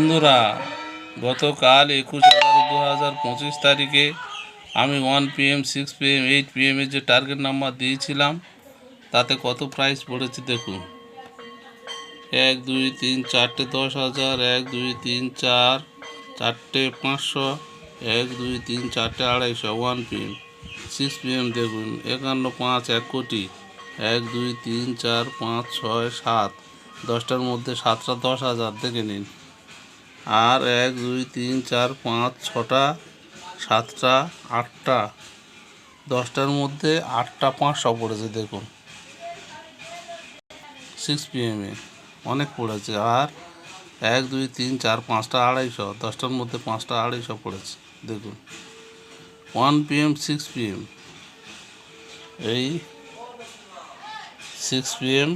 বন্ধুরা, গতকাল একুশ এগারো দু হাজার পঁচিশ তারিখে আমি one PM six PM eight পিএমের যে টার্গেট নাম্বার দিয়েছিলাম, তাতে কত প্রাইস পড়েছে দেখুন। এক, দুই, তিন, চারটে দশ হাজার, এক, দুই, তিন, চার, চারটে পাঁচশো, এক, দুই, তিন, চারটে আড়াইশো ওয়ান পিএম সিক্স পিএম দেখুন, একান্ন, পাঁচ, এক কোটি, এক, দুই, তিন, চার, পাঁচ, ছয়, সাত, দশটার মধ্যে সাতটা দশ হাজার দেখে নিন। আর এক, দুই, তিন, চার, পাঁচ, ছটা, সাতটা, আটটা। দশটার মধ্যে আটটা পাঁচশো পড়েছে, দেখুন। সিক্স পিএমে অনেক পড়েছে। আর এক, দুই, তিন, চার, পাঁচটা আড়াইশো। দশটার মধ্যে পাঁচটা আড়াইশো পড়েছে, দেখুন। ওয়ান পিএম সিক্স পিএম এই সিক্স পিএম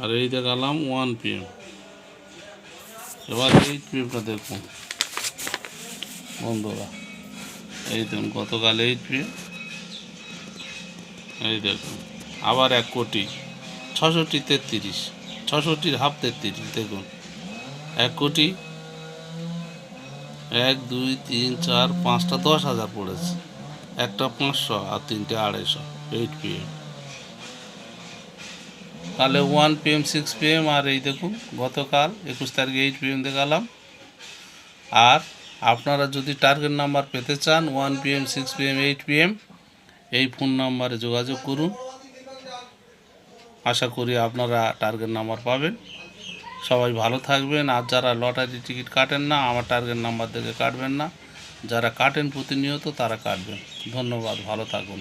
আর এই দেখালাম ওয়ান পিএম এবার এইট পিএমটা দেখুন। বন্ধুরা, এই দেখুন, গতকাল এইট পিএম এই দেখুন, আবার এক কোটি, ছষট্টি তেত্রিশ, ছষট্টির হাফ তেত্রিশ, দেখুন। এক কোটি, এক, দুই, তিন, চার, পাঁচটা দশ হাজার পড়েছে। একটা পাঁচশো আর তিনটে আড়াইশো এইট পিএম তাহলে ওয়ান পিএম সিক্স পিএম আর এই দেখুন, গতকাল একুশ তারিখে এইট পিএম দেখালাম। আর আপনারা যদি টার্গেট নাম্বার পেতে চান one PM six PM eight PM এই ফোন নাম্বারে যোগাযোগ করুন। আশা করি আপনারা টার্গেট নাম্বার পাবেন। সবাই ভালো থাকবেন। আর যারা লটারি টিকিট কাটেন না, আমার টার্গেট নাম্বার দেখে কাটবেন না। যারা কাটেন প্রতিনিয়ত, তারা কাটবেন। ধন্যবাদ। ভালো থাকুন।